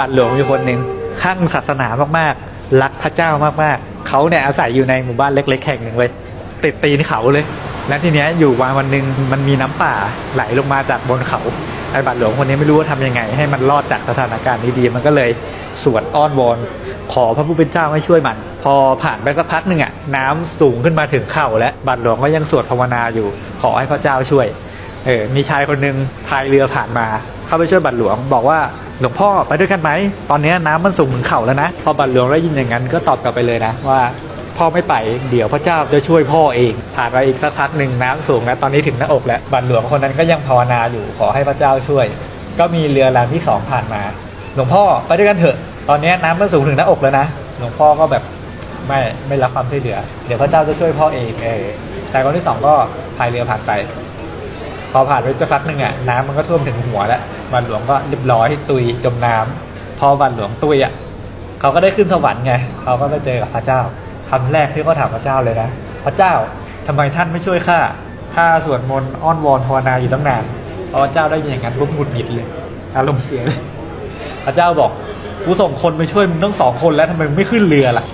บาทหลวงมีคนหนึ่งข้างศาสนามากๆ รักพระเจ้ามากๆ เขาเนี่ยอาศัยอยู่ในหมู่บ้านเล็ก ๆ แห่งหนึ่งเลยติดตีนเขาเลย แล้วทีเนี้ยอยู่วันวันหนึ่งมันมีน้ำป่าไหลลงมาจากบนเขาไอ้บาทหลวงคนนี้ไม่รู้ว่าทำยังไง ให้มันรอดจากสถานการณ์นี้ดีมันก็เลยสวดอ้อนวอนขอพระผู้เป็นเจ้าให้ช่วยมัน พอผ่านไปสักพักหนึ่งอะน้ำสูงขึ้นมาถึงเข่าแล้วบาทหลวงก็ยังสวดภาวนาอยู่ ขอให้พระเจ้าช่วยเออมีชายคนหนึ่งพายเรือผ่านมา เข้าไปช่วยบัตรหลวงบอกว่า หลวงพ่อไปด้วยกันไหม ตอนนี้น้ำมันสูงถึงเข่าแล้วนะ พอบัตรหลวงได้ยินอย่างนั้นก็ตอบกลับไปเลยนะว่าพ่อไม่ไปเดี๋ยวพระเจ้าจะช่วยพ่อเอง ผ่านไปอีกสักพักหนึ่งน้ำสูงแล้วตอนนี้ถึงหน้าอกแล้วบัตรหลวงคนนั้นก็ยังภาวนาอยู่ขอให้พระเจ้าช่วย ก็มีเรือลำที่สองผ่านมา หลวงพ่อไปด้วยกันเถอะ ตอนนี้น้ำมันสูงถึงหน้าอกแล้วนะหลวงพ่อก็แบบไม่ไม่รับความช่วยเหลือ เดี๋ยวพระเจ้าจะช่วยพ่อเองเออแต่คนที่สองก็พายเรือผ่านไป พอผ่านไปสักพักหนึ่งอะน้ำมันก็ท่วมถึงหัวแล้วบันหลวงก็เรียบร้อยตุยจมน้ำพอบันหลวงตุยอะเขาก็ได้ขึ้นสวรรค์ไงเขาก็ไปเจอกับพระเจ้าคำแรกที่เขาถามพระเจ้าเลยนะพระเจ้าทำไมท่านไม่ช่วยข้าข้าสวดมนต์อ้อนวอนภาวนาอยู่ตั้งนานพอพระเจ้าได้ยินอย่างนั้นปุ๊บหงุดหงิดเลยอารมณ์เสียเลยพระเจ้าบอกกูส่งคนไปช่วยมึงต้องสองคนแล้วทำไมมึงไม่ขึ้นเรือล่ะ